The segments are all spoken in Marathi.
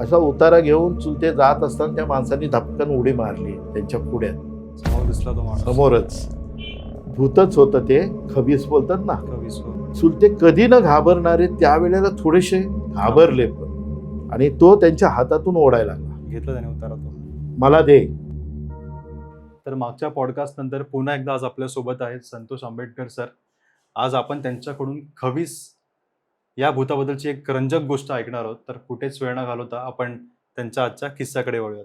असा उतारा घेऊन चुलते जात असताना त्या माणसाने धपकन उडी मारली त्यांच्या पुढ्यात. समोर दिसला तो माणूस. समोरच. भूतच होतं ते खबीस बोलतात ना. चुलते कधी न घाबरणारे त्यावेळेला थोडेसे घाबरले पण. आणि तो त्यांच्या हातातून ओढायला लागला. घेतला त्याने उतारा तो. मला दे. तर मागच्या पॉडकास्ट नंतर पुन्हा एकदा आज आपल्यासोबत आहेत संतोष आंबेडकर सर. आज आपण त्यांच्याकडून खवीस या भूताबद्दलची एक रंजक गोष्ट ऐकणार आहोत तर कुठेच वेळ न घालवता आपण त्यांच्या आजच्या किस्साकडे वळूयात.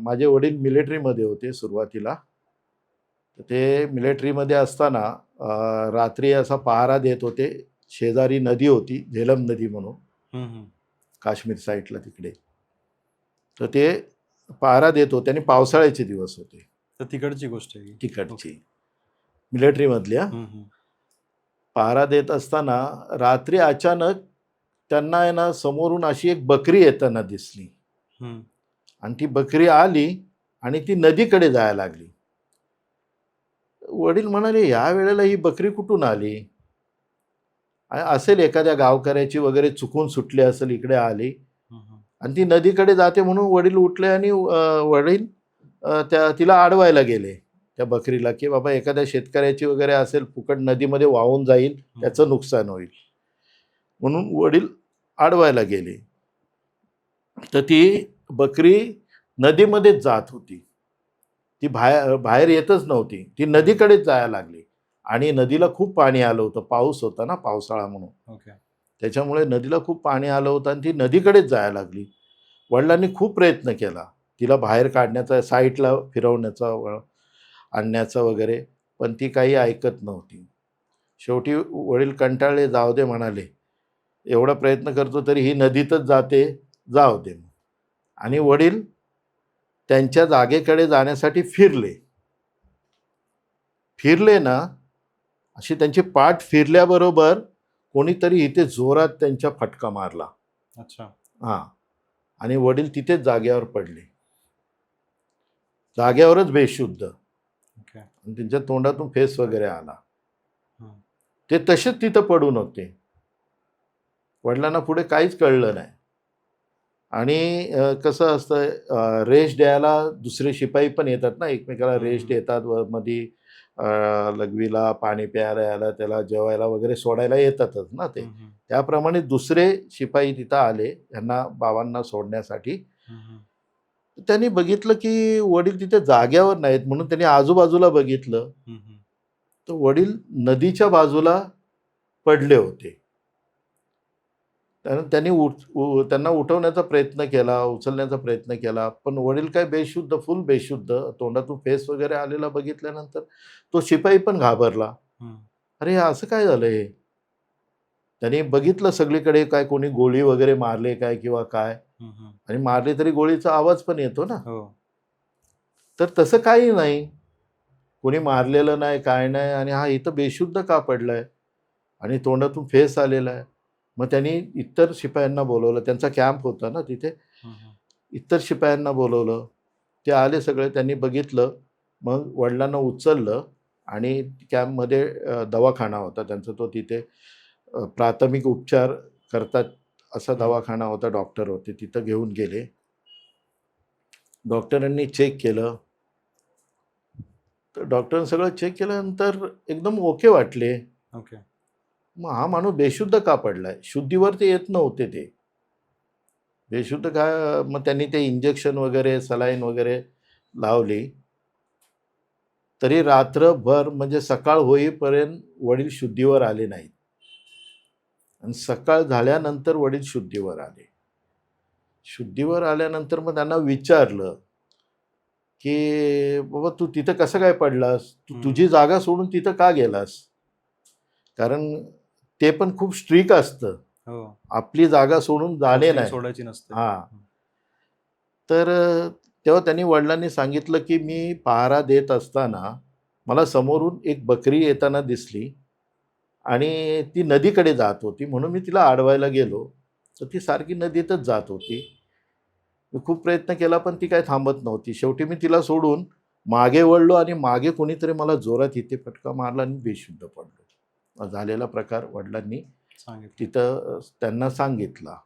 माझे वडील मिलिटरीमध्ये होते सुरुवातीला. ते मिलिटरीमध्ये असताना रात्री असा पहारा देत होते शेजारी नदी होती झेलम नदी म्हणून. काश्मीर साईडला तिकडे. तर ते पहारा देत होते आणि पावसाळ्याचे दिवस होते. तर तिकडची गोष्ट आहे. तिकडची. मिलिटरीमधल्या. पहारा देत असताना रात्री अचानक त्यांना आहे ना समोरून अशी एक बकरी येताना दिसली. आणि ती बकरी आली आणि ती नदीकडे जायला लागली. वडील म्हणाले या वेळेला ही बकरी कुठून आली? असेल एखाद्या गावकऱ्याची वगैरे चुकून सुटली असेल इकडे आली. आणि ती नदीकडे जाते म्हणून वडील उठले आणि वडील त्या तिला अडवायला गेले. त्या बकरीला की बाबा एखाद्या शेतकऱ्याची वगैरे असेल फुकट नदीमध्ये वाहून जाईल त्याचं नुकसान होईल. म्हणून वडील अडवायला गेले. तर ती बकरी नदीमध्येच जात होती. ती बाहेर बाहेर येतच नव्हती. ती नदीकडेच जायला लागली. आणि नदीला खूप पाणी आलं होतं. पाऊस होता ना पावसाळा म्हणून. ओके. त्याच्यामुळे नदीला खूप पाणी आलं होतं आणि ती नदीकडेच जायला लागली. वडिलांनी खूप प्रयत्न केला. तिला बाहेर काढण्याचा साईडला फिरवण्याचा आणण्याचा वगैरे पण ती काही ऐकत नव्हती. शेवटी वडील कंटाळले जाऊ दे म्हणाले. एवढा प्रयत्न करतो तरी ही नदीतच जाते जाऊ दे आणि वडील त्यांच्या जागेकडे जाण्यासाठी फिरले. फिरले ना अशी त्यांची पाठ फिरल्याबरोबर कोणीतरी इथे जोरात त्यांच्या फटका मारला. अच्छा. हां. आणि वडील तिथेच जागेवर पडले. जागेवरच बेशुद्ध. त्यांच्या तोंडातून फेस वगैरे आला. ते तसेच तिथं पडून होते वडिलांना पुढे काहीच कळलं नाही आणि कसं असतं रेस्ट द्यायला दुसरे शिपाई पण येतात ना एकमेकाला रेस्ट हं. देतात व मध्ये लघवीला पाणी प्यायला यायला त्याला जेवायला वगैरे सोडायला येतातच ना ते. त्याप्रमाणे दुसरे शिपाई तिथं आले यांना बाबांना सोडण्यासाठी. त्यांनी बघितलं की वडील तिथे जाग्यावर नाहीत म्हणून त्यांनी आजूबाजूला बघितलं. तर वडील नदीच्या बाजूला पडले होते त्यानं त्यांनी उठ त्यांना उठवण्याचा प्रयत्न केला उचलण्याचा प्रयत्न केला पण वडील काय बेशुद्ध फुल बेशुद्ध तोंडातून फेस वगैरे आलेला बघितल्यानंतर तो शिपाई पण घाबरला. अरे असं काय झालं हे त्यांनी बघितलं सगळीकडे काय कोणी गोळी वगैरे मारले काय किंवा काय. आणि मारले तरी गोळीचा आवाज पण येतो ना. हो. तर तसं काही नाही. कोणी मारलेलं नाही काय नाही आणि हा इथं बेशुद्ध का पडलाय? आणि तोंडातून फेस आलेला आहे. मग त्यांनी इतर शिपायांना बोलवलं. त्यांचा कॅम्प होता ना तिथे. इतर शिपायांना बोलवलं. ते आले सगळे त्यांनी बघितलं. मग वडिलांना उचललं आणि कॅम्पमध्ये दवाखाना होता त्यांचा. तो तिथे प्राथमिक उपचार करतात. असा दवाखाना होता डॉक्टर होते तिथं घेऊन गेले. डॉक्टरांनी चेक केलं. तर डॉक्टरांनी सगळं चेक केल्यानंतर एकदम ओके वाटले. ओके. मग हा माणूस बेशुद्ध का पडलाय? शुद्धीवर ते येत नव्हते ते. बेशुद्ध का? मग त्यांनी ते इंजेक्शन वगैरे सलाईन वगैरे लावली. तरी रात्रभर म्हणजे सकाळ होईपर्यंत वडील शुद्धीवर आले नाहीत. आणि सकाळ झाल्यानंतर वडील शुद्धीवर आले. शुद्धीवर आल्यानंतर मग त्यांना विचारलं की बाबा तू तिथं कसं काय पडलास? तू. तुझी जागा सोडून तिथं का गेलास? कारण ते पण खूप स्ट्रिक असतं. हो. आपली जागा सोडून जाणे नाही. सोडायची नसते. हा. तर तेव्हा त्यांनी वडिलांनी सांगितलं की मी पहारा देत असताना मला समोरून एक बकरी येताना दिसली. आणि ती नदीकडे जात होती. म्हणून मी तिला अडवायला गेलो. तर ती सारखी नदीतच जात होती. मी खूप प्रयत्न केला पण ती काय थांबत नव्हती. शेवटी मी तिला सोडून मागे वळलो आणि मागे कोणीतरी मला जोरात इथे फटका मारला आणि बेशुद्ध पडलो. झालेला प्रकार वडिलांनी तिथं त्यांना सांगितला.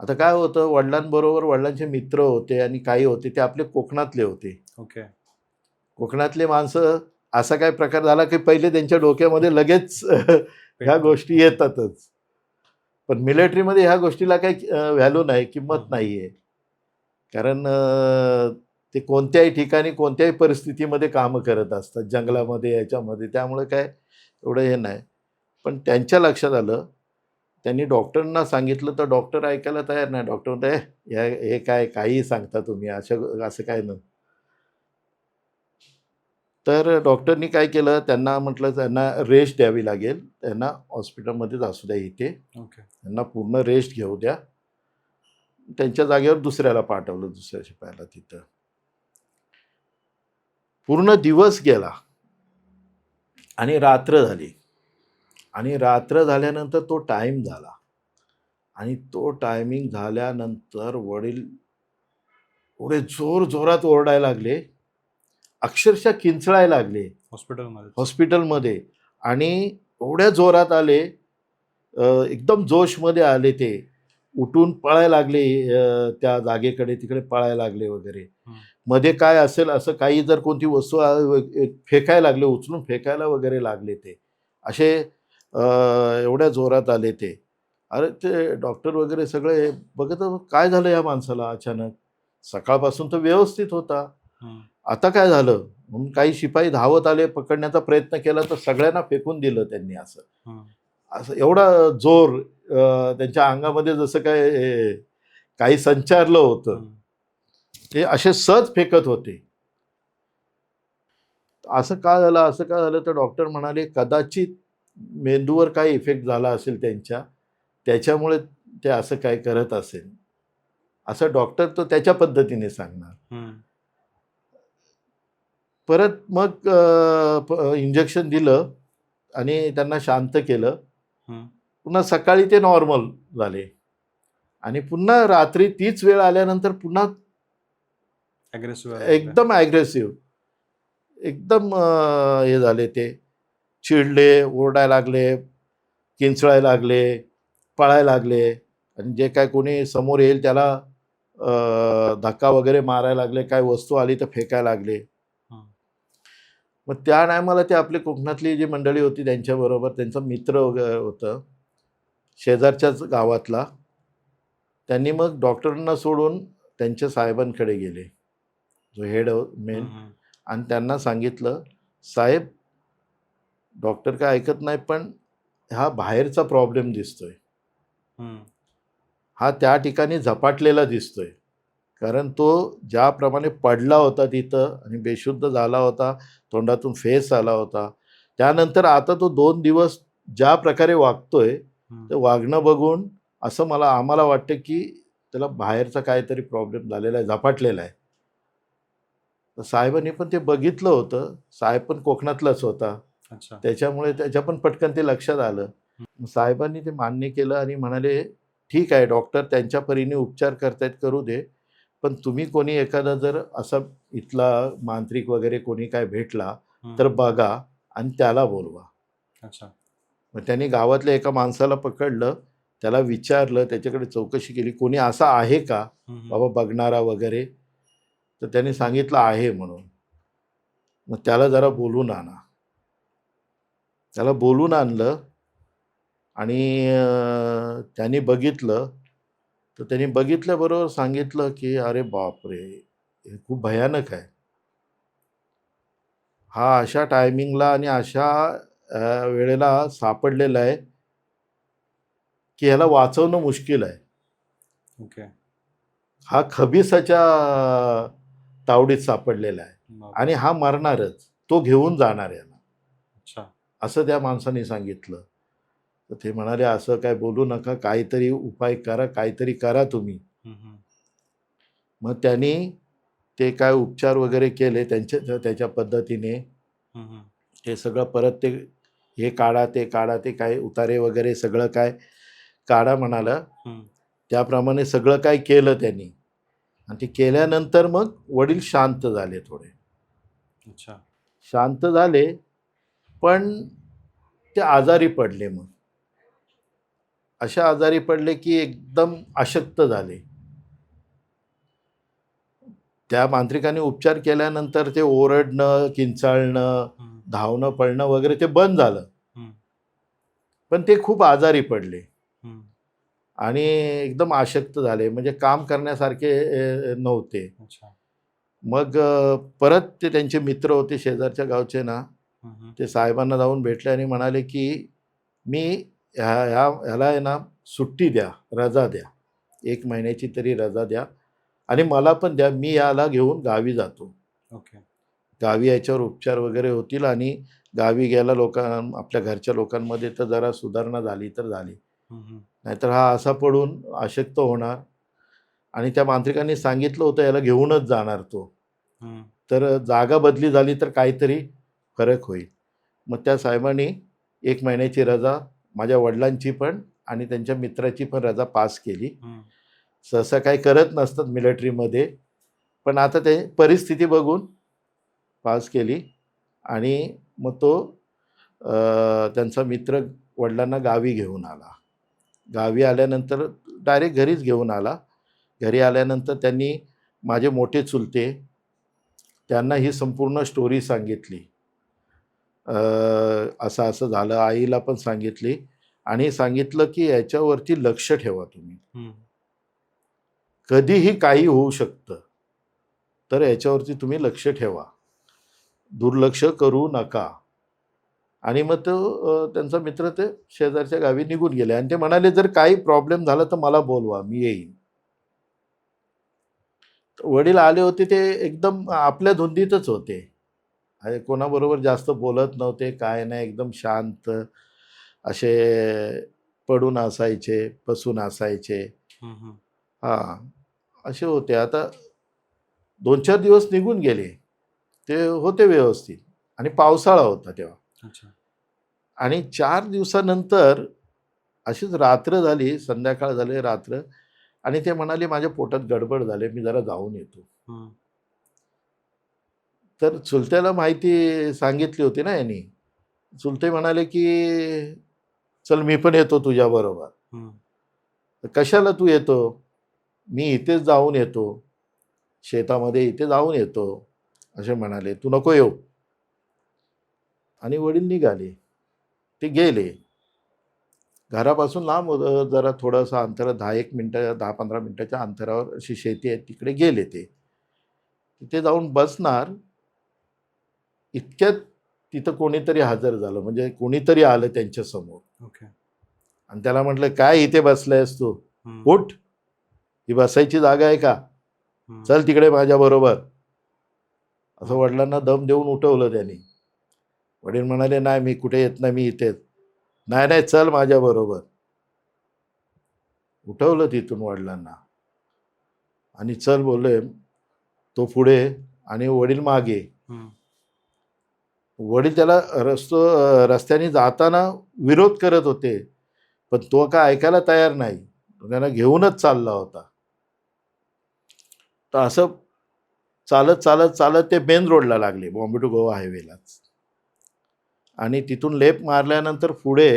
आता काय होतं वडिलांबरोबर वडिलांचे मित्र होते आणि काही होते ते आपले कोकणातले होते. ओके. कोकणातले माणसं असा काय प्रकार झाला की पहिले त्यांच्या डोक्यामध्ये लगेच ह्या गोष्टी येतातच. पण मिलिटरीमध्ये ह्या गोष्टीला काही व्हॅल्यू नाही किंमत. नाही आहे कारण ते कोणत्याही ठिकाणी कोणत्याही परिस्थितीमध्ये कामं करत असतात. जंगलामध्ये याच्यामध्ये. त्यामुळे काय एवढं हे नाही. पण त्यांच्या लक्षात आलं. त्यांनी डॉक्टरांना सांगितलं तर डॉक्टर ऐकायला तयार नाही. डॉक्टर म्हणते "ए, ह्या हे काय काहीही सांगता तुम्ही. असं असं काय नाही. तर डॉक्टरनी काय केलं? त्यांना म्हटलं त्यांना रेस्ट द्यावी लागेल. त्यांना हॉस्पिटलमध्येच असू द्या इथे. ओके. त्यांना पूर्ण रेस्ट घेऊ द्या. त्यांच्या जागेवर दुसऱ्याला पाठवलं दुसऱ्या शिपायाला तिथं. पूर्ण दिवस गेला. आणि रात्र झाली. आणि रात्र झाल्यानंतर तो टाईम झाला. आणि तो टायमिंग झाल्यानंतर वडील एवढे जोर जोरात ओरडायला लागले. अक्षरशः किंचळायला लागले. हॉस्पिटलमध्ये. हॉस्पिटलमध्ये. आणि एवढ्या जोरात आले एकदम जोशमध्ये आले ते. उठून पळायला लागले त्या जागेकडे तिकडे पळायला लागले वगैरे. मध्ये काय असेल असं काही जर कोणती वस्तू फेकायला लागले उचलून फेकायला वगैरे लागले ते. असे एवढ्या जोरात आले ते. अरे ते डॉक्टर वगैरे सगळे बघत काय झालं या माणसाला अचानक? सकाळपासून तर व्यवस्थित होता. आता काय झालं? म्हणून काही शिपाई धावत आले पकडण्याचा प्रयत्न केला तर सगळ्यांना फेकून दिलं त्यांनी असं. असं एवढा जोर त्यांच्या अंगामध्ये जसं काय काही संचारलं होतं. ते असे सहज फेकत होते. असं का झालं? असं का झालं? तर डॉक्टर म्हणाले कदाचित मेंदूवर काही इफेक्ट झाला असेल त्यांच्या त्याच्यामुळे ते असं काय करत असेल. असं डॉक्टर तो त्याच्या पद्धतीने सांगणार. परत मग इंजेक्शन दिलं आणि त्यांना शांत केलं. पुन्हा सकाळी ते नॉर्मल झाले आणि पुन्हा रात्री तीच वेळ आल्यानंतर पुन्हा. एकदम ॲग्रेसिव्ह एकदम हे झाले ते चिडले ओरडायला लागले किंचळायला लागले पळायला लागले आणि जे काय कोणी समोर येईल त्याला धक्का वगैरे मारायला लागले काय वस्तू आली तर फेकायला लागले. मग त्या टायमाला ते आपली कोकणातली जी मंडळी होती त्यांच्याबरोबर त्यांचा मित्र वगैरे होतं. शेजारच्याच गावातला. त्यांनी मग डॉक्टरांना सोडून त्यांच्या साहेबांकडे गेले. जो हेड मेन. हम्म. आणि त्यांना सांगितलं साहेब डॉक्टर काय ऐकत नाही पण हा बाहेरचा प्रॉब्लेम दिसतोय. हा त्या ठिकाणी झपाटलेला दिसतोय. कारण तो ज्याप्रमाणे पडला होता तिथं आणि बेशुद्ध झाला होता तोंडातून फेस आला होता. त्यानंतर आता तो दोन दिवस ज्या प्रकारे वागतोय. ते वागणं बघून असं मला आम्हाला वाटतं की त्याला बाहेरचा काहीतरी प्रॉब्लेम झालेला आहे झपाटलेला आहे. तर साहेबांनी पण ते बघितलं होतं. साहेब पण कोकणातलाच होता. त्याच्यामुळे त्याच्या पण पटकन ते लक्षात आलं. साहेबांनी ते मान्य केलं आणि म्हणाले ठीक आहे डॉक्टर त्यांच्या परीने उपचार करतायत करू दे. पण तुम्ही कोणी एखादा जर असा इथला मांत्रिक वगैरे कोणी काय भेटला. तर बघा आणि त्याला बोलवा. अच्छा. मग त्यांनी गावातल्या एका माणसाला पकडलं त्याला विचारलं त्याच्याकडे चौकशी केली कोणी असा आहे का. बाबा बघणारा वगैरे. तर त्यांनी सांगितलं आहे म्हणून. मग त्याला जरा बोलून आणा. त्याला बोलून आणलं आणि त्यांनी बघितलं तर त्यांनी बघितल्याबरोबर सांगितलं की अरे बापरे! हे खूप भयानक आहे. हा अशा टायमिंगला आणि अशा वेळेला सापडलेला आहे की ह्याला वाचवणं मुश्किल आहे. ओके. हा खबिसाच्या तावडीत सापडलेला आहे. आणि हा मरणारच. तो घेऊन जाणार याला. अच्छा. असं त्या माणसाने सांगितलं. तर ते म्हणाले असं काय बोलू नका काहीतरी उपाय करा काहीतरी करा तुम्ही. मग त्यांनी ते काय उपचार वगैरे केले त्यांच्या त्याच्या पद्धतीने. ते सगळं परत ते हे काढा ते काढा ते काय उतारे वगैरे सगळं काय काढा म्हणाला. त्याप्रमाणे सगळं काय केलं त्यांनी. आणि ते केल्यानंतर मग वडील शांत झाले थोडे. अच्छा. शांत झाले पण ते आजारी पडले मग. अशा आजारी पडले की एकदम अशक्त झाले त्या मांत्रिकाने उपचार केल्यानंतर ते ओरडणं किंचाळणं. धावणं पळणं वगैरे ते बंद झालं. पण ते खूप आजारी पडले. आणि एकदम आशक्त झाले म्हणजे काम करण्यासारखे नव्हते मग परत ते त्यांचे मित्र होते शेजारच्या गावचे ना. ते साहेबांना जाऊन भेटले आणि म्हणाले की मी ह्या ह्या ह्याला आहे ना सुट्टी द्या रजा द्या. एक महिन्याची तरी रजा द्या. आणि मला पण द्या मी याला घेऊन गावी जातो. ओके. गावी याच्यावर उपचार वगैरे होतील आणि गावी गेला लोकां आपल्या घरच्या लोकांमध्ये तर जरा सुधारणा झाली तर झाली. नाहीतर हा असा पडून अशक्त होणार. आणि त्या मांत्रिकांनी सांगितलं होतं याला घेऊनच जाणार तो. तर जागा बदली झाली तर काहीतरी फरक होईल. मग त्या साहेबांनी एक महिन्याची रजा माझ्या वडिलांची पण आणि त्यांच्या मित्राची पण रजा पास केली. सहसा काही करत नसतात मिलिटरीमध्ये पण आता ते परिस्थिती बघून पास केली आणि मग तो त्यांचा मित्र वडिलांना गावी घेऊन आला. गावी आल्यानंतर डायरेक्ट घरीच घेऊन आला. घरी आल्यानंतर त्यांनी माझे मोठे चुलते त्यांना ही संपूर्ण स्टोरी सांगितली. असं असं झालं. आईला पण सांगितली आणि सांगितलं की याच्यावरती लक्ष ठेवा तुम्ही. कधीही काही होऊ शकतं तर याच्यावरती तुम्ही लक्ष ठेवा. दुर्लक्ष करू नका. आणि मग तो त्यांचा मित्र ते शेजारच्या गावी निघून गेले आणि ते म्हणाले जर काही प्रॉब्लेम झाला तर मला बोलवा मी येईन. वडील आले होते ते एकदम आपल्या धुंदीतच होते. आणि कोणाबरोबर जास्त बोलत नव्हते काय नाही एकदम शांत असे पडून असायचे बसून असायचे. हां असे होते. आता दोन चार दिवस निघून गेले. ते होते व्यवस्थित आणि पावसाळा होता तेव्हा. अच्छा. आणि चार दिवसानंतर अशीच रात्र झाली संध्याकाळ झाली रात्र आणि ते म्हणाले माझ्या पोटात गडबड झाले मी जरा जाऊन येतो. तर चुलत्याला माहिती सांगितली होती ना यांनी. चुलते म्हणाले की चल मी पण येतो तुझ्याबरोबर हम्म. तर कशाला तू येतो? मी इथेच जाऊन येतो. शेतामध्ये इथे जाऊन येतो. असे म्हणाले. तू नको येऊ. आणि वडील निघाले. ते गेले. घरापासून लांब होतं जरा थोडंसं अंतर दहा एक मिनटं दहा पंधरा मिनटाच्या अंतरावर अशी शेती आहे. तिकडे गेले ते. तिथे जाऊन बसणार. इतक्यात तिथं कोणीतरी हजर झालं. म्हणजे कोणीतरी आलं त्यांच्यासमोर ओके. आणि त्याला म्हटलं काय इथे बसलायस तू. उठ. ही बसायची जागा आहे का. चल तिकडे माझ्या बरोबर. असं वडिलांना दम देऊन उठवलं त्यांनी. वडील म्हणाले नाही मी कुठे येत नाही मी इथेच. नाही नाही चल माझ्या बरोबर. उठवलं तिथून वडिलांना. आणि चल बोलले तो पुढे आणि वडील मागे. वडील त्याला रस्तो रस्त्याने जाताना विरोध करत होते पण तो काय ऐकायला तयार नाही. तो त्यांना घेऊनच चालला होता. तर असं चालत चालत चालत ते मेन रोडला लागले बॉम्बे टू गोवा हायवेलाच. आणि तिथून लेप मारल्यानंतर पुढे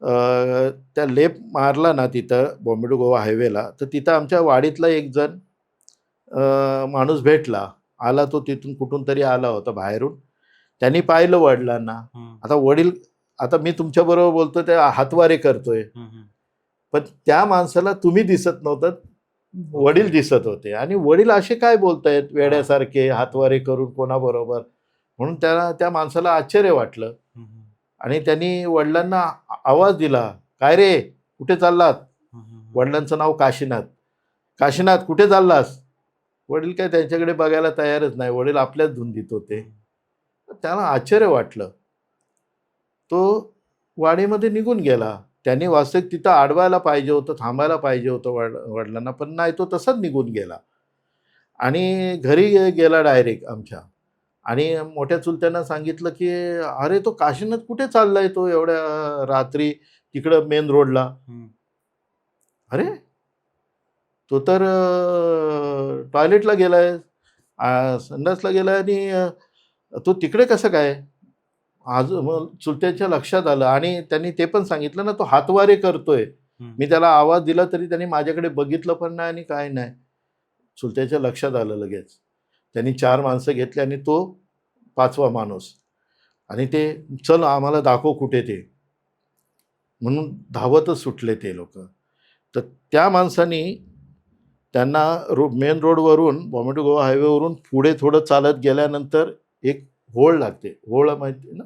त्या लेप मारला ना तिथं बॉम्बे टू गोवा हायवेला तर तिथं आमच्या वाडीतला एक जण माणूस भेटला. आला तो तिथून कुठून तरी आला होता बाहेरून. त्यांनी पाहिलं वडिलांना. आता वडील आता मी तुमच्याबरोबर बोलतो ते हातवारे करतोय. पण त्या माणसाला तुम्ही दिसत नव्हतं वडील दिसत होते. आणि वडील असे काय बोलतायत वेड्यासारखे हातवारे करून कोणाबरोबर? म्हणून त्याला त्या माणसाला आश्चर्य वाटलं. आणि त्यांनी वडिलांना आवाज दिला काय रे कुठे चाललात. वडिलांचं नाव काशीनाथ. काशीनाथ कुठे चाललास? वडील काय त्यांच्याकडे बघायला तयारच नाही. वडील आपल्याच धुंदीत होते. त्याला आश्चर्य वाटलं. तो वाडीमध्ये निघून गेला. त्यांनी वास्तविक तिथं अडवायला पाहिजे होतं थांबायला पाहिजे होतं वड वडिलांना पण नाही तो तसाच निघून गेला. आणि घरी गेला डायरेक्ट आमच्या. आणि मोठ्या चुलत्यांना सांगितलं की अरे तो काशीनाथ कुठे चाललाय तो एवढ्या रात्री तिकडं मेन रोडला. अरे तो तर टॉयलेटला गेलाय संडासला गेलाय आणि तो तिकडे कसं काय? आज चुलत्याच्या लक्षात आलं आणि त्यांनी ते पण सांगितलं ना तो हातवारे करतोय. मी त्याला आवाज दिला तरी त्यांनी माझ्याकडे बघितलं पण नाही आणि काय नाही. चुलत्याच्या लक्षात आलं लगेच. त्यांनी चार माणसं घेतली आणि तो पाचवा माणूस. आणि ते चल आम्हाला दाखव कुठे ते. म्हणून धावतच सुटले ते लोक. तर त्या माणसानी त्यांना रो मेन रोडवरून बॉम्बे टू गोवा हायवेवरून पुढे थोडं चालत गेल्यानंतर एक होळ लागते. होळ माहिती ना.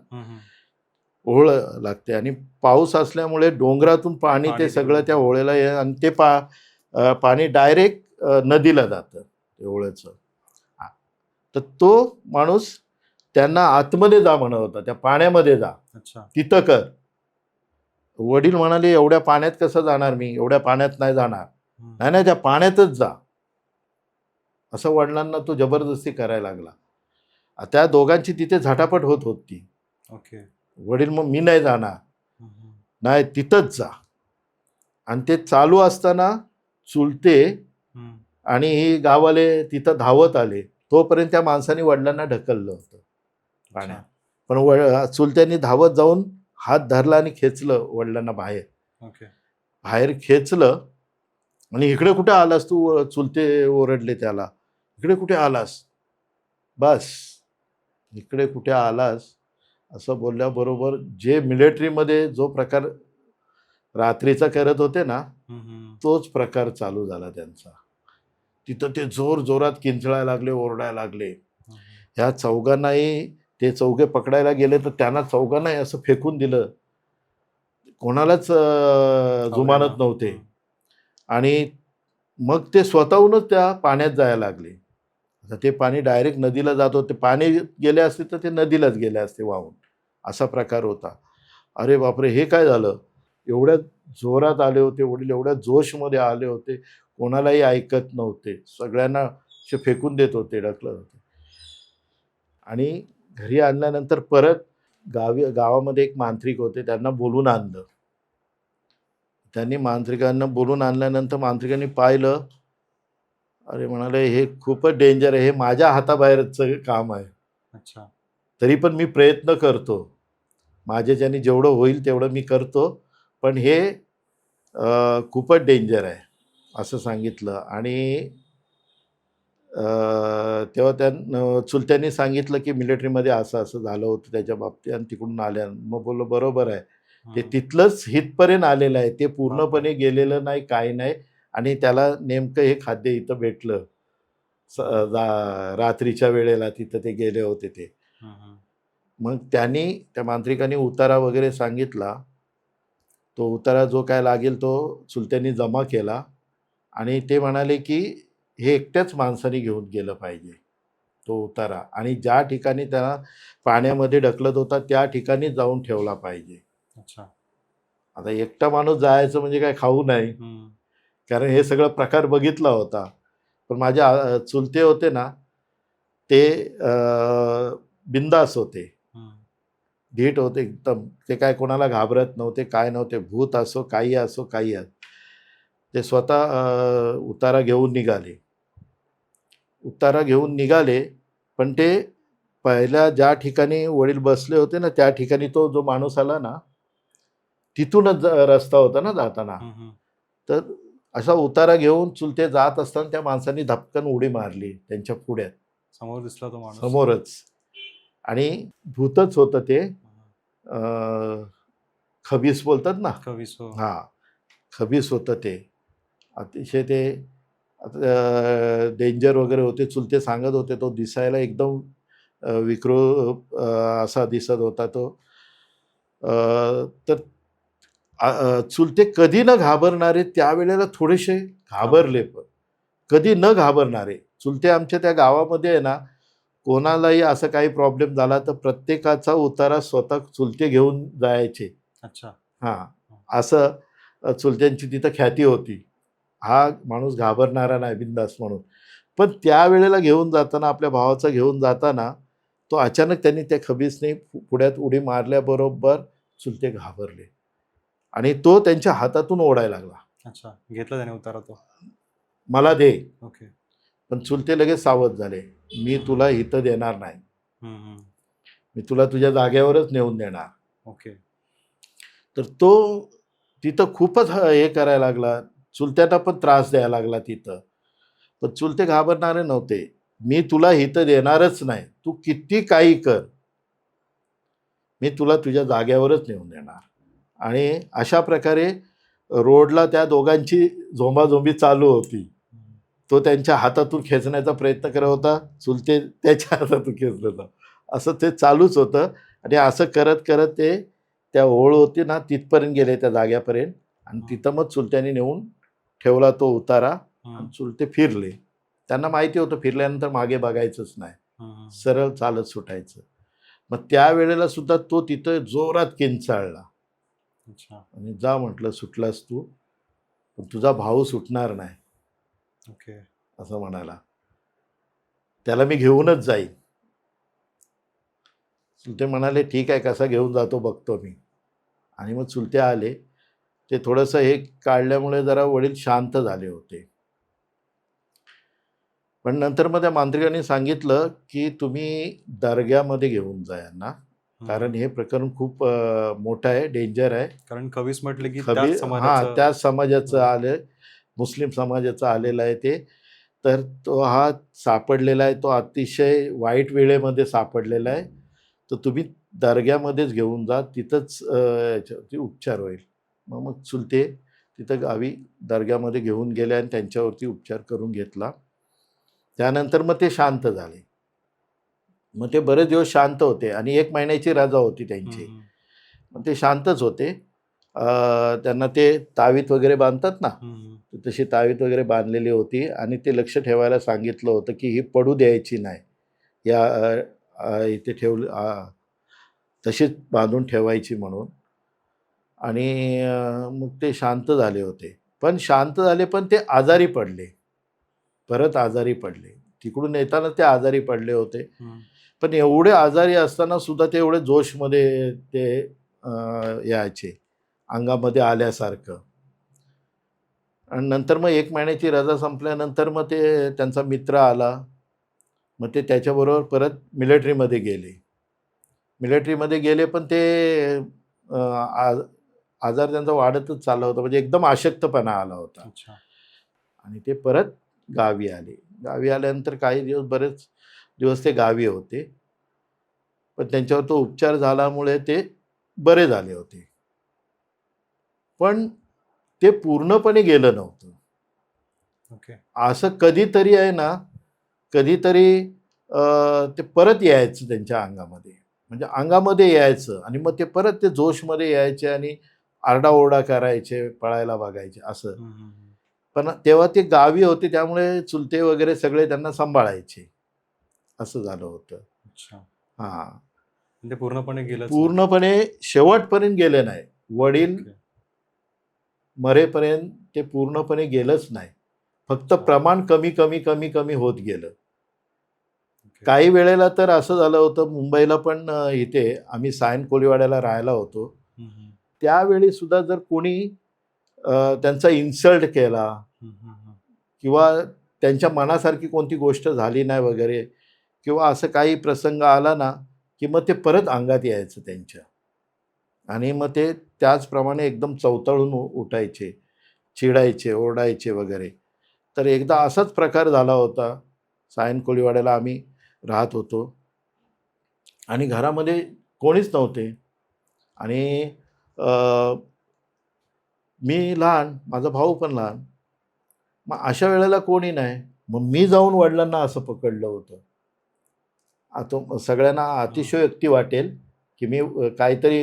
ओळ लागते आणि पाऊस असल्यामुळे डोंगरातून पाणी ते सगळं. त्या ओळेला ये आणि ते पा पाणी डायरेक्ट नदीला जातं ते ओळेचं हा. तर तो माणूस त्यांना आतमध्ये जा म्हणत होता. त्या पाण्यामध्ये जा. तिथं कर. वडील म्हणाले एवढ्या पाण्यात कसं जाणार मी? एवढ्या पाण्यात नाही जाणार. नाही नाही त्या पाण्यातच जा. असं वडिलांना तो जबरदस्ती करायला लागला. त्या दोघांची तिथे झटापट होत होती. ओके. वडील मग मी नाही जाणार. नाही तिथंच जा. आणि ते चालू असताना चुलते. आणि ही गावाले तिथं धावत आले. तोपर्यंत त्या माणसाने वडिलांना ढकललं होतं पाण्यात. पण वड चुलत्यांनी धावत जाऊन हात धरला आणि खेचलं वडिलांना बाहेर. ओके. बाहेर खेचलं. आणि इकडे कुठे आलास तू चुलते ओरडले त्याला? इकडे कुठे आलास? बस. इकडे कुठे आलास असं बोलल्याबरोबर जे मिलिटरीमध्ये जो प्रकार रात्रीचा करत होते ना. तोच प्रकार चालू झाला त्यांचा तिथं ते जोर जोरात किंचळायला लागले ओरडायला लागले. ह्या चौघांनाही ते चौघे पकडायला गेले तर त्यांना चौघांनाही असं फेकून दिलं कोणालाच जुमानत नव्हते. आणि मग ते स्वतःहूनच त्या पाण्यात जायला लागले आता ते पाणी डायरेक्ट नदीला जात होते पाणी गेले असते तर ते नदीलाच गेले असते वाहून. असा प्रकार होता. अरे बापरे हे काय झालं? एवढ्या जोरात आले होते वडील एवढ्या जोशमध्ये आले होते कोणालाही ऐकत नव्हते. सगळ्यांना असे फेकून देत होते ढकलत होते. आणि घरी आणल्यानंतर परत गावी गावामध्ये एक मांत्रिक होते त्यांना बोलून आणलं. त्यांनी मांत्रिकांना बोलून आणल्यानंतर मांत्रिकांनी पाहिलं अरे म्हणाले हे खूपच डेंजर आहे. हे माझ्या हाताबाहेरचं काम आहे. अच्छा. तरी पण मी प्रयत्न करतो. माझ्याच्याने जेवढं होईल तेवढं मी करतो. पण हे खूपच डेंजर आहे असं सांगितलं. आणि तेव्हा त्या चुलत्यांनी सांगितलं की मिलिटरीमध्ये असं असं झालं होतं त्याच्या बाबतीत आणि तिकडून आल्या. मग बोललो बरोबर आहे. ते. तिथलंच हितपर्यंत आलेलं आहे. ते पूर्णपणे गेलेलं नाही काही नाही. आणि त्याला नेमकं हे खाद्य इथं भेटलं. रात्रीच्या वेळेला तिथं ते गेले होते ते. मग त्यांनी त्या मांत्रिकांनी उतारा वगैरे सांगितला. तो उतारा जो काय लागेल तो चुलत्यांनी जमा केला आणि ते म्हणाले की हे एकट्याच माणसाने घेऊन गेलं पाहिजे तो उतारा. आणि ज्या ठिकाणी त्याला पाण्यामध्ये ढकलत होता त्या ठिकाणी जाऊन ठेवला पाहिजे. अच्छा. आता एकटा माणूस जायचं म्हणजे काय खाऊ नाही. कारण हे सगळं प्रकार बघितला होता. पण माझे आ- चुलते होते ना ते बिंदास होते. धीट होते एकदम. ते काय कोणाला घाबरत नव्हते काय नव्हते भूत असो काही असो काही ते स्वतः उतारा घेऊन निघाले. उतारा घेऊन निघाले पण ते पहिल्या ज्या ठिकाणी वडील बसले होते ना त्या ठिकाणी तो जो माणूस आला ना तिथूनच रस्ता होता ना जाताना. तर असा उतारा घेऊन चुलते जात असताना त्या माणसाने धपकन उडी मारली त्यांच्या पुढ्यात. समोर दिसला तो माणूस. समोरच. आणि भूतच होतं ते. अं, खबीस बोलतात ना? कवीस हो. हा. खबीस होतं ते. अतिशय ते डेंजर वगैरे होते. चुलते सांगत होते तो दिसायला एकदम अं, विक्रो अं, असा दिसत होता तो. अं, तर चुलते कधी न घाबरणारे त्यावेळेला थोडेसे घाबरले पण. कधी न घाबरणारे. चुलते आमच्या त्या गावामध्ये आहे ना कोणालाही असं काही प्रॉब्लेम झाला तर प्रत्येकाचा उतारा स्वतः चुलते घेऊन जायचे. अच्छा. हां. असं चुलत्यांची तिथं ख्याती होती. हा माणूस घाबरणारा नाही बिंदास म्हणून. पण त्यावेळेला घेऊन जाताना आपल्या भावाचा घेऊन जाताना तो अचानक त्यांनी त्या खबीसने पुढ्यात उडी मारल्याबरोबर चुलते घाबरले. आणि तो त्यांच्या हातातून ओढायला लागला. अच्छा घेतला त्याने उतारा तो. मला दे. ओके. पण चुलते लगेच सावध झाले. मी तुला हित देणार नाही. हम्म, हम्म. मी तुला तुझ्या जागेवरच नेऊन देणार. ओके. तर तो तिथं खूपच ह- हे करायला लागला. चुलत्यांना पण त्रास द्यायला लागला तिथं. पण चुलते घाबरणारे नव्हते. मी तुला हिथं देणारच नाही. तू किती काही कर. मी तुला तुझ्या जाग्यावरच नेऊन देणार. आणि अशा प्रकारे रोडला त्या दोघांची झोंबाझोंबी चालू होती. तो त्यांच्या हातातून खेचण्याचा प्रयत्न करत होता. चुलते त्याच्या हातातून खेचत होता. असं ते चालूच होतं. आणि असं करत करत ते त्या ओळ होती ना तिथपर्यंत गेले त्या जाग्यापर्यंत. आणि तिथं मग चुलत्याने नेऊन ठेवला तो उतारा. आणि चुलते फिरले. त्यांना माहिती होतं फिरल्यानंतर मागे बघायचंच नाही. सरळ चालत सुटायचं. मग त्यावेळेला सुद्धा तो तिथं जोरात किंचाळला. आणि जा म्हटलं सुटलास तू पण तुझा भाऊ सुटणार नाही. ओके. असं म्हणाला. त्याला मी घेऊनच जाईन. चुलते म्हणाले ठीक आहे कसा घेऊन जातो बघतो मी. आणि मग चुलते आले. ते थोडंसं हे काढल्यामुळे जरा वडील शांत झाले होते. पण नंतर मग त्या मांत्रिकांनी सांगितलं की तुम्ही दर्ग्यामध्ये घेऊन जा यांना. कारण हे प्रकरण खूप मोठं आहे डेंजर आहे. कारण कवीस म्हटलं की हा त्याच समाजाचं. आलं मुस्लिम समाजाचं आलेलं आहे ते. तर तो हा सापडलेला आहे तो अतिशय वाईट वेळेमध्ये सापडलेला आहे. तर तुम्ही दर्ग्यामध्येच घेऊन जा तिथंच उपचार होईल. मग मग चुलते तिथं गावी दर्ग्यामध्ये घेऊन गेले आणि त्यांच्यावरती उपचार करून घेतला. त्यानंतर मग ते शांत झाले. मग ते बरेच दिवस शांत होते आणि एक महिन्याची रजा होती त्यांची. मग ते शांतच होते. त्यांना ते तावीत वगैरे बांधतात ना तशी तावीत वगैरे बांधलेली होती आणि ते लक्ष ठेवायला सांगितलं होतं की ही पडू द्यायची नाही. या इथे ठेवली अं, तशीच बांधून ठेवायची म्हणून. आणि मग ते शांत झाले होते. पण शांत झाले पण ते आजारी पडले. परत आजारी पडले. तिकडून येताना ते आजारी पडले होते. पण एवढे आजारी असताना सुद्धा ते एवढे जोशमध्ये ते यायचे अंगामध्ये आल्यासारखं. आणि नंतर मग एक महिन्याची रजा संपल्यानंतर मग ते त्यांचा मित्र आला. मग ते त्याच्याबरोबर परत मिलिटरीमध्ये गेले. मिलिटरीमध्ये गेले पण ते आजार त्यांचा वाढतच चालला होता. म्हणजे एकदम अशक्तपणा आला होता. अच्छा. आणि ते परत गावी आले. गावी आल्यानंतर काही दिवस बरेच दिवस ते गावी होते. पण त्यांच्यावर तो उपचार झाल्यामुळे ते बरे झाले होते. पण ते पूर्णपणे गेलं नव्हतं. ओके. असं कधीतरी आहे ना कधीतरी ते परत यायचं त्यांच्या अंगामध्ये. म्हणजे अंगामध्ये यायचं आणि मग ते परत ते जोशमध्ये यायचे आणि आरडाओरडा करायचे पळायला बघायचे असं. पण तेव्हा ते गावी होते त्यामुळे चुलते वगैरे सगळे त्यांना सांभाळायचे. असं झालं होतं. अच्छा. हां. ते पूर्णपणे गेलं पूर्णपणे शेवटपर्यंत गेले नाही. वडील मरेपर्यंत ते पूर्णपणे गेलंच नाही. फक्त प्रमाण कमी कमी कमी कमी होत गेलं. काही वेळेला तर असं झालं होतं मुंबईला पण इथे आम्ही सायन कोळीवाड्याला राहायला होतो. त्यावेळी सुद्धा जर कोणी त्यांचा इन्सल्ट केला किंवा त्यांच्या मनासारखी कोणती गोष्ट झाली नाही वगैरे किंवा असं काही प्रसंग आला ना की मग ते परत अंगात यायचं त्यांच्या. आणि मग ते त्याचप्रमाणे एकदम चवतळून उ- उठायचे चिडायचे ओरडायचे वगैरे. तर एकदा असाच प्रकार झाला होता. सायन कोळीवाड्याला आम्ही राहत होतो. आणि घरामध्ये कोणीच नव्हते. आणि मी लहान माझा भाऊ पण लहान. मग अशा वेळेला कोणी नाही. मग मी जाऊन वडिलांना असं पकडलं होतं. आता सगळ्यांना अतिशयोक्ती वाटेल की मी काहीतरी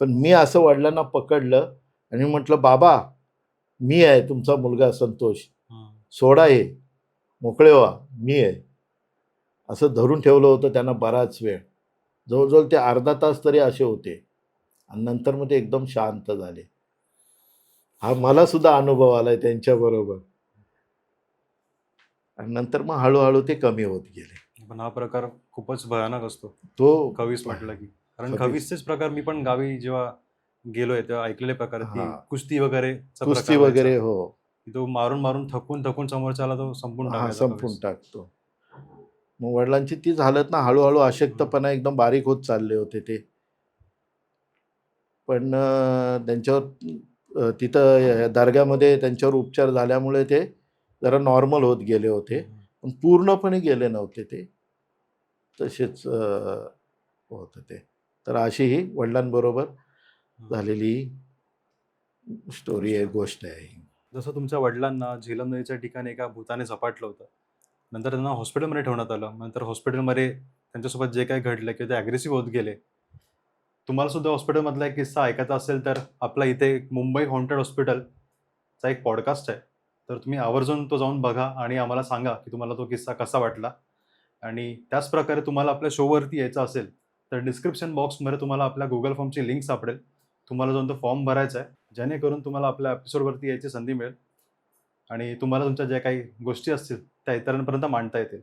पण मी असं वडिलांना पकडलं आणि म्हटलं बाबा मी आहे तुमचा मुलगा संतोष. सोडा हे. मोकळे व्हा. मी आहे. असं धरून ठेवलं होतं त्यांना बराच वेळ. जवळजवळ ते अर्धा तास तरी असे होते. आणि नंतर मग ते एकदम शांत झाले. हा मला सुद्धा अनुभव आलाय त्यांच्याबरोबर. आणि नंतर मग हळूहळू ते कमी होत गेले. पण हा प्रकार खूपच भयानक असतो. तो खवीस म्हटलं की. कारण खवीस. खवीसचेच प्रकार मी पण गावी जेव्हा गेलोय तेव्हा ऐकलेले प्रकार. कुस्ती वगैरे कुस्ती वगैरे हो. तो मारून मारून थकून थकून समोरच्याला तो संपून संपून. टाकतो. मग वडिलांची तीच हालत ना हळूहळू अशक्तपणा एकदम बारीक होत चालले होते ते. पण त्यांच्यावर तिथं दर्ग्यामध्ये त्यांच्यावर उपचार झाल्यामुळे ते जरा नॉर्मल होत गेले होते. पण पूर्णपणे गेले नव्हते ते. तसेच होत ते. तर अशी ही. वडिलांबरोबर झालेली स्टोरी आहे गोष्ट आहे ही. जसं तुमच्या वडिलांना झेलम नदीच्या ठिकाणी एका भूताने झपाटलं होतं. नंतर त्यांना हॉस्पिटलमध्ये ठेवण्यात आलं. नंतर हॉस्पिटलमध्ये त्यांच्यासोबत जे काही घडलं किंवा ते ॲग्रेसिव्ह होत गेले. तुम्हाला सुद्धा हॉस्पिटलमधला एक किस्सा ऐकायचा असेल तर आपला इथे मुंबई हॉन्टेड हॉस्पिटलचा एक पॉडकास्ट आहे. तर तुम्ही आवर्जून तो जाऊन बघा आणि आम्हाला सांगा की तुम्हाला तो किस्सा कसा वाटला. आणि त्याच प्रकारे तुम्हाला आपल्या शोवरती यायचं असेल तर डिस्क्रिप्शन बॉक्समध्ये तुम्हाला आपल्या गुगल फॉर्मची लिंक सापडेल. तुम्हाला जाऊन तो फॉर्म भरायचा आहे जेणेकरून तुम्हाला आपल्या एपिसोडवरती यायची संधी मिळेल आणि तुम्हाला तुमच्या ज्या काही गोष्टी असतील त्या इतरांपर्यंत मांडता येतील.